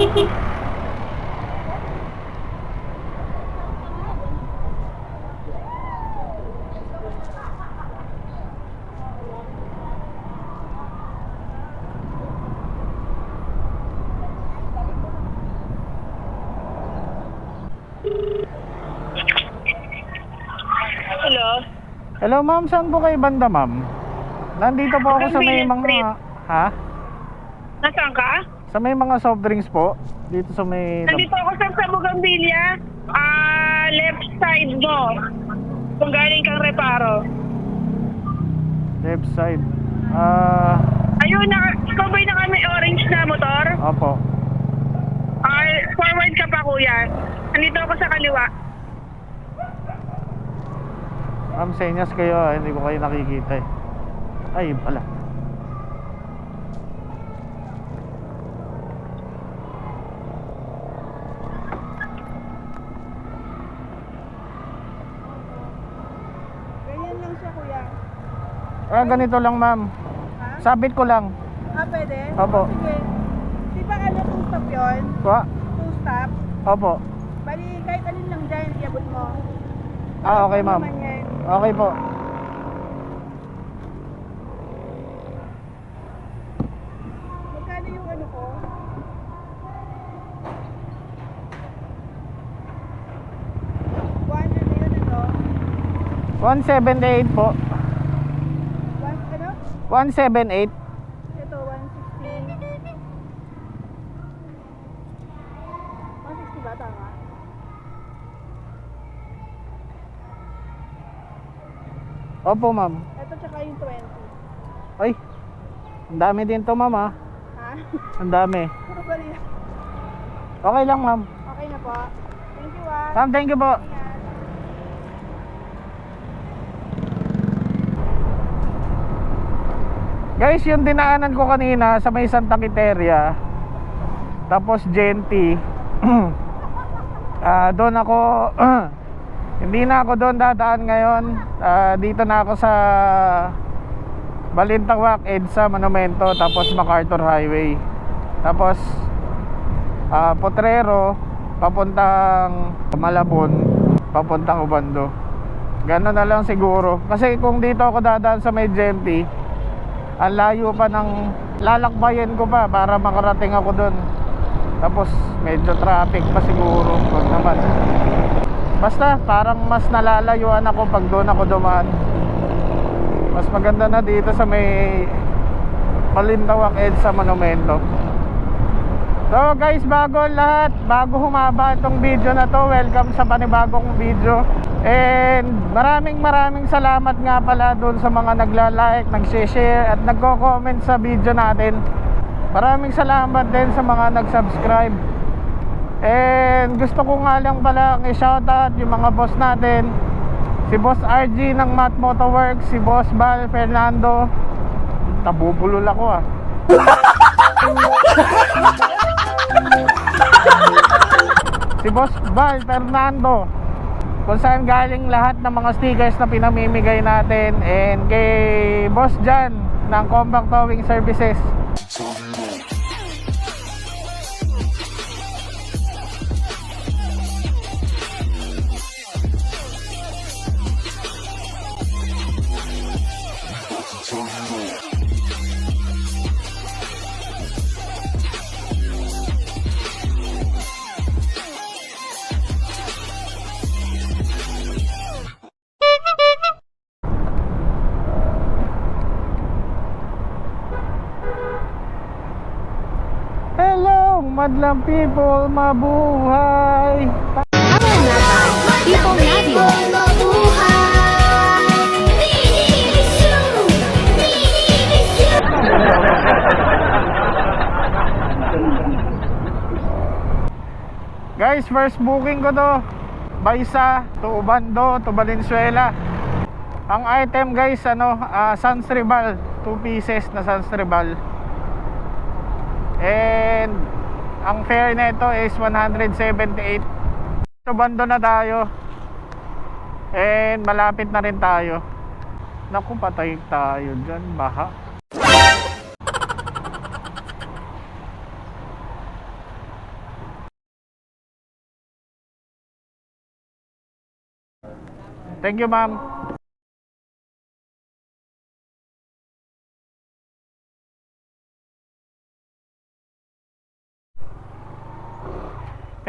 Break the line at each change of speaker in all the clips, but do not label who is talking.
Hello?
Hello ma'am, saan po kayo banda ma'am? Nandito po ako sa may mga...
Street.
Ha?
Nasaan ka?
Sa may mga soft drinks po? Dito sa may...
Nandito ako sa sa Bougainvillea. Ah, left side mo. Kung galing kang reparo.
Left side. Ah...
Ayun, na, ikaw ba'y naka may orange na motor?
opo.
Ah, forward ka pa kuya. Nandito ako sa kaliwa.
Ma'am, senyas kayo ah. Hindi ko kayo nakikita eh. Ay, pala.
Ganyan lang siya, kuya.
Ah, ganito lang ma'am.
Ha?
Sabit ko lang.
Ah, pwede?
Opo.
Sige. Di ba ano, two stop yun?
Wa?
Two stop?
Opo.
Bali, kahit alin lang dyan, iabot mo.
Ah, okay ma'am.
Naman yan.
Okay po.
Magkano yung ano ko? One ano yun, ano?
178 po.
One, ano?
178.
Ito, 160. 160 ba? Tama?
Opo ma'am.
Ito tsaka yung 20.
Ay, ang dami din to ma'am ah.
Ha?
Ang dami.
Puro bali.
Okay lang ma'am.
Okay na po. Thank you ah.
Ma'am, thank you po.
Ingat.
Guys, yung dinaanan ko kanina sa may Santa Quiteria, tapos Genti, ah doon ako, hindi na ako doon dadaan ngayon. Ah, dito na ako sa Balintawak, EDSA, Monumento, tapos MacArthur Highway. Tapos, ah Potrero, papuntang Malabon, papuntang Ubando. Gano'n na lang siguro. Kasi kung dito ako dadaan sa may Genti, ang layo pa ng lalakbayin ko pa para makarating ako doon. Tapos medyo traffic pa siguro. Wag naman. Basta parang mas nalalayuan ako pag doon ako dumaan. Mas maganda na dito sa may Palindawak EDSA Monumento. So guys, bago lahat, bago humaba itong video na to, welcome sa panibagong video. And maraming maraming salamat nga pala doon sa mga nagla-like, nag-share at nagko-comment sa video natin. Maraming salamat din sa mga nag-subscribe. And gusto ko nga lang pala i-shoutout yung mga boss natin. Si Boss RG ng Mat Motorworks, si Boss Val Fernando. Tabubulol ako ah. si Boss Val Fernando kung saan galing lahat ng mga stickers na pinamimigay natin. And kay Boss Jan ng Compact Towing Services Madlang people, mabuhay!
People love you.
Guys, first booking ko to Baisa to Ubando to Valenzuela Ang item guys, ano, uh, Sans Rival 2 pieces na Sans Rival And ang fare nito is 178 so bando na tayo. And malapit na rin tayo. Naku patay tayo dyan. Baha. Thank you ma'am.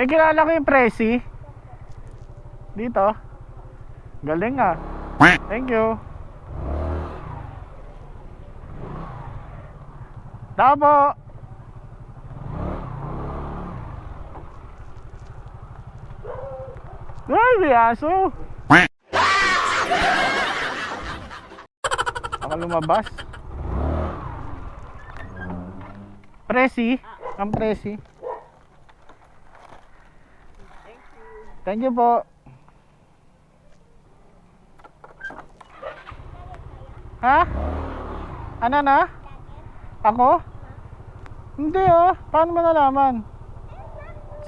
Eh, kilala ko yung Presi. Dito. Galing ah. Thank you. Tao po. Ay, may aso. Ako lumabas. Presi. Ang presi. Thank you po. Ha? Ano na? Ako? Hindi oh. Paano mo nalaman?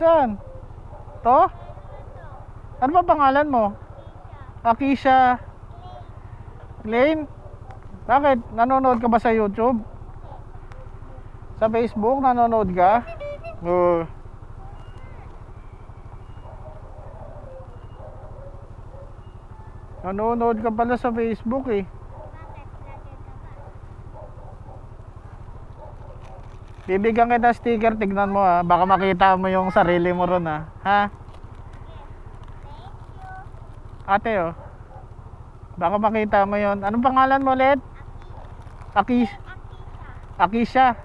Saan? To? Ano ba pangalan mo? Akisha Lane? Bakit? Nanonood ka ba sa YouTube? Sa Facebook nanonood ka? Oo. Nanonood ka pala sa Facebook eh. Bibigyan kita sticker, tignan mo ha. Baka makita mo yung sarili mo ron ha. Ha? Ate oh. Baka makita mo yon. Anong pangalan mo ulit? Akis. Akisha.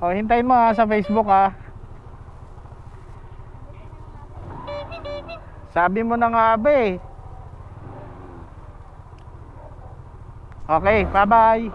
O, hintayin mo ha sa Facebook ha. Sabi mo na nga ba eh. Okay, bye-bye.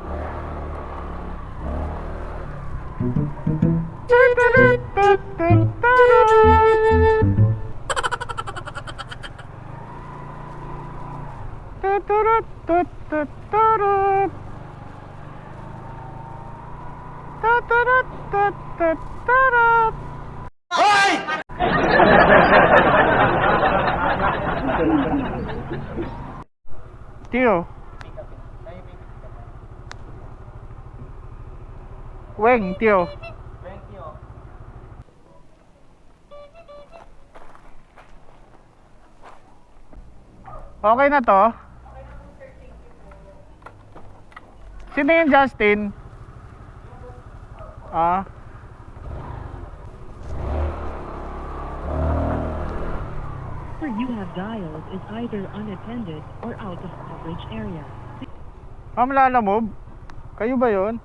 Tio. Weng, Tio. Okay na to? Sino yung Justin? Ah.
you have dialed is either unattended or out of coverage area.
Ma'am Lalamove? Kayo ba yon?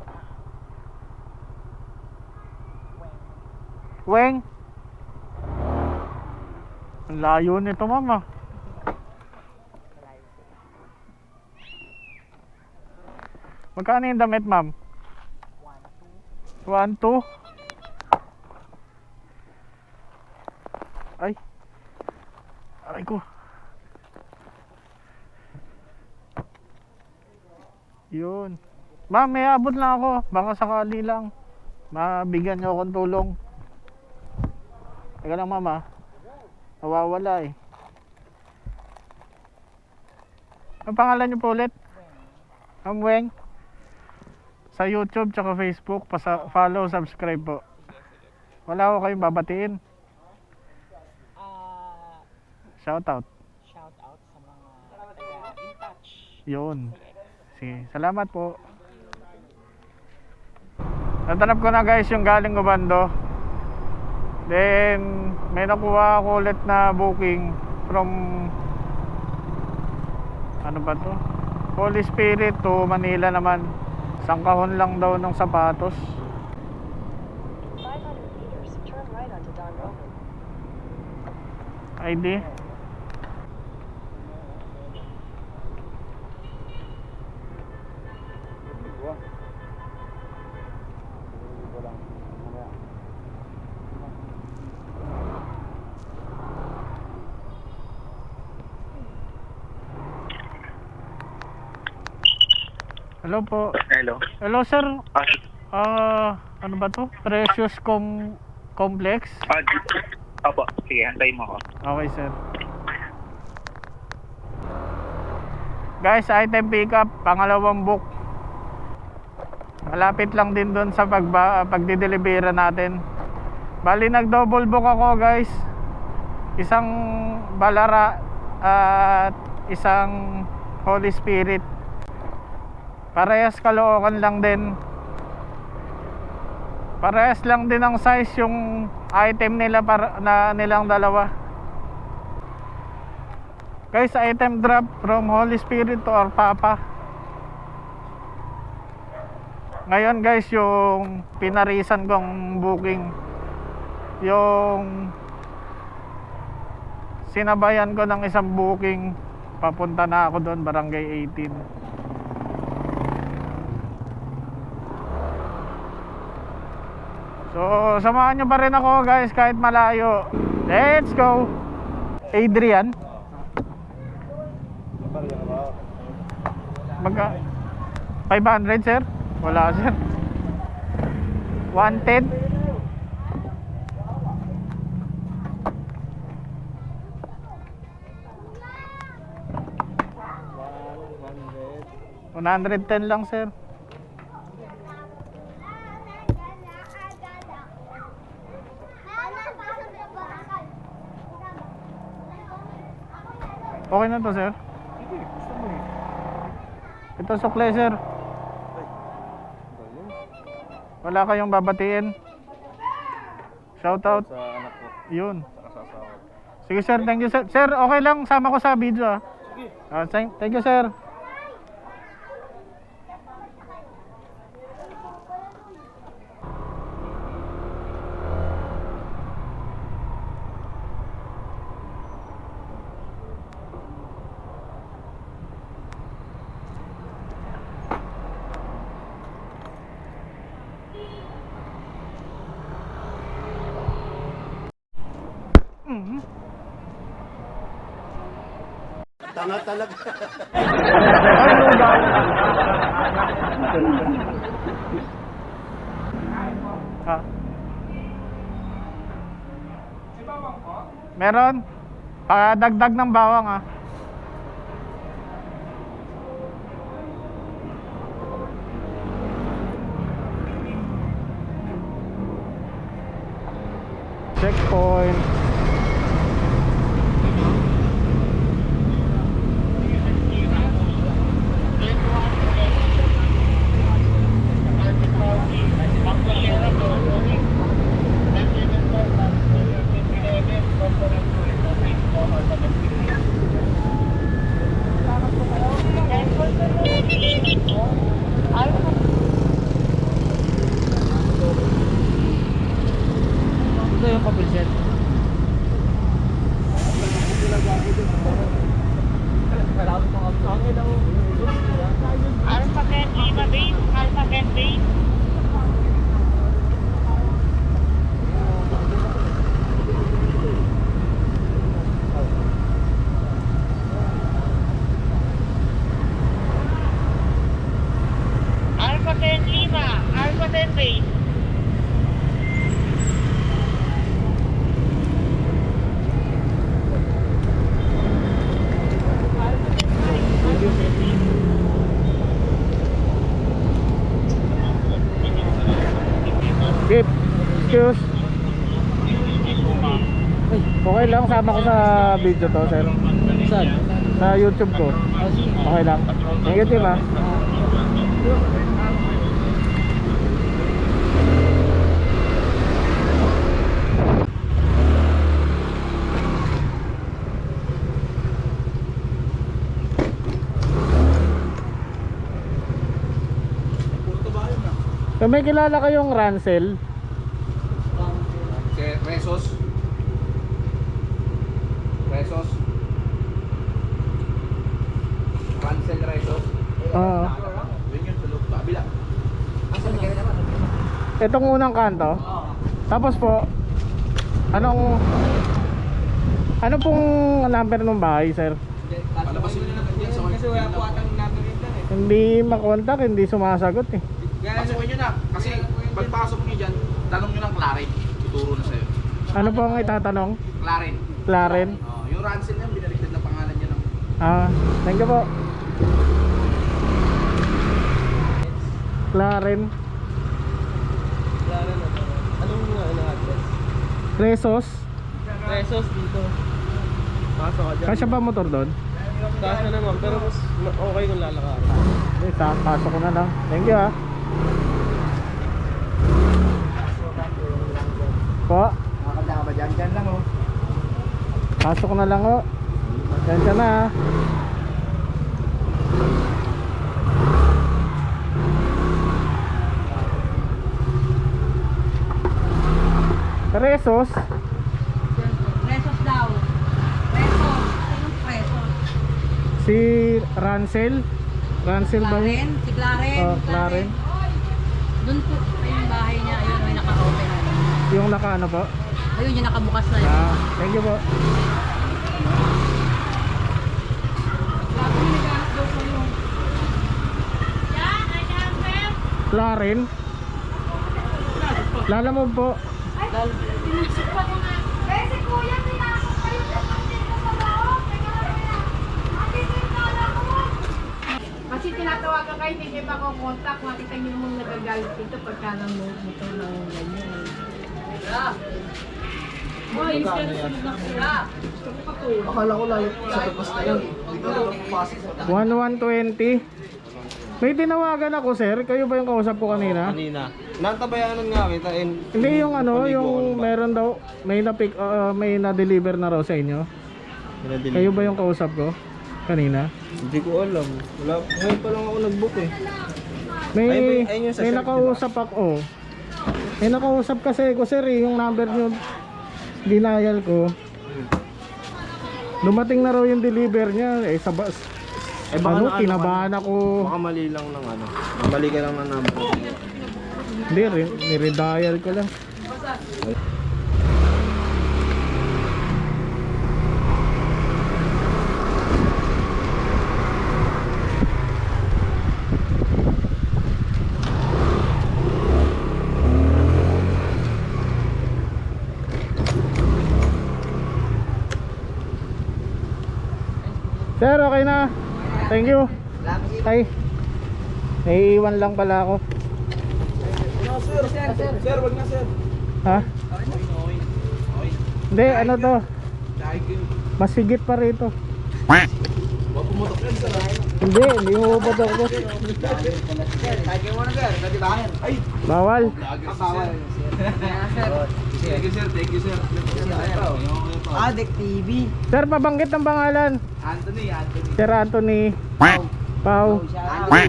Weng? Ang layo nito, mama. Magkano yung damit, ma'am? 1, 2. Ay. Aray ko. Yun. Ma'am, may abot lang ako. Baka sakali lang. Mabigyan niyo akong tulong. Teka lang, mama. Nawawala eh. Ang pangalan niyo po ulit? Ma'am Weng? Sa YouTube tsaka Facebook, pasa follow, subscribe po. Wala ko kayong babatiin.
Ah,
Shout out.
shout out sa mga taga in touch.
Yun. Sige, salamat po. Natanap ko na guys yung galing Ubando. Then, may nakuha ako ulit na booking from ano ba to? Holy Spirit to Manila naman. Isang kahon lang daw ng sapatos.
500 meters, turn right onto Don Roman.
ID. Hello po.
Hello.
Hello sir.
Ah,
Ah, ano ba to? Precious Com Complex.
ah, di- Opo, sige, antayin mo ako.
Okay, sir. Guys, item pickup, pangalawang book. Malapit lang din doon sa pagba, pagdidelibera natin. Bali, nag-double book ako, guys. Isang balara at isang Holy Spirit. Parehas kalookan lang din. Parehas lang din ang size yung item nila para, na nilang dalawa. Guys, item drop from Holy Spirit our Papa. Ngayon guys, yung pinarisan kong booking, yung sinabayan ko ng isang booking, papunta na ako doon, barangay 18. So, samahan nyo pa rin ako guys kahit malayo. Let's go! Adrian? Magka 500 sir? Wala sir. 110? One hundred ten lang sir. Okay na to sir? Ito sukle sir. Wala kayong babatiin? Shout out.
Sa anak ko,
Yun.
saka sa asawa ko.
Sige sir, thank you sir. Sir, okay lang sama ko sa video ah. Ah, thank, thank you sir. Ay, lugaw. Ha? Meron? Padagdag ng bawang ah. Checkpoint. Lang, sama ko sa video to, sir.
Saan?
Sa YouTube ko. Okay lang. Thank you, Tim, ah. So, may kilala kayong Ransel?
Si Resos. Resos. Cancel Resos.
Oo.
Yun yun, loob. Sa kabila. Asan na?
Itong unang kanto. Tapos po, anong ano pong number ng bahay, sir?
Palabasin nyo na yan sa
Kasi wala po atang number yun eh.
Hindi makontak, hindi sumasagot eh.
Pasukin nyo na. Kasi pagpasok nyo dyan, tanong nyo ng Clarin. Tuturo na sa'yo.
Ano po ang itatanong?
Clarin.
Claren?
Oh, yung Rancel yan, binaligtad na pangalan niya ng
Ah, thank you po. Claren.
Wala na na. Anong mga ano address?
Resos.
Pesos dito. Pasok ka dyan.
Kasya ba motor doon?
Taas na naman, pero mas ma- okay kung lalakarin.
Hindi, sa- pasok ko na lang. Thank you ah. Po,
Nakakanda ka ba dyan? Dyan lang.
Pasok na lang oh. Yan ka na ah. Pesos,
Presos daw. Presos. Sinong presos?
si Ransel. Ransel ba?
Claren? Si Claren.
Oh, Claren.
Doon po yung bahay niya. Ayun, may naka-open na.
Yung naka ano po?
Ayun, yung nakabukas na yun.
Ah, thank you po. Claren? Lala mo po?
Kasi kuya, pinasok kayo sa dito sa loob. Teka lang. Andito yung kala ko.
Kasi tinatawagan kayo, hindi kayo makokontak. Makita niyo mong nagagalit dito pagka nang motor ng ganyan. Boy, ko patulog.
Akala ko lang sa labas na yun. Dito na pumapasok.
1120. May tinawagan ako sir, kayo ba yung kausap ko kanina?
Kanina. Nantabayanan nga kita and...
Hindi yung ano, yung
ako ba?
meron daw, may na pick, uh, may na deliver na raw sa inyo.
Pinadili.
Kayo ba yung kausap ko kanina?
Hindi ko alam. Wala. Ngayon pa lang ako nag-book eh.
May
ba- ayun yung sa
may
sir,
nakausap ako. May nakausap kasi ko sir, eh, yung number niyo denial ko. Dumating na raw yung deliver niya eh sa bus.
Eh, baka
ano,
na- ano
kinabahan ako.
Baka mali lang ng ano. Mali ka lang ng number.
Hindi, re- niredial ko lang. Sir, okay na. Thank you. Ay, naiiwan lang pala ako.
No, sir. Sir, sir, wag na sir.
Ha? Hindi, ano to? Mas higit pa rito.
Wag pumutok yan sir.
Hindi, hindi mo puputok ko.
Kaya mo na sir. Dati ba? Ay.
Bawal.
Bawal. Thank you sir. Thank you sir. Adek TV.
Sir, pabanggit ng pangalan.
Anthony, Anthony.
Sir Anthony. Pau.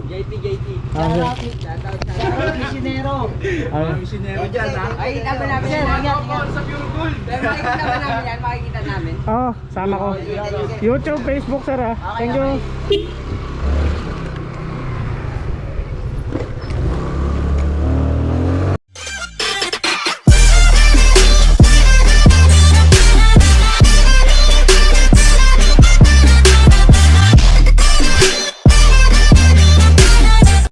JT, JT.
Ah,
Misinero.
Ay,
Misinero dyan ha.
Ay, naman namin yan. Ingat, ingat.
Sa Pure Gold.
Pero makikita ba namin yan? Makikita namin.
oh, sama ko. YouTube, Facebook, sir ah. Thank you.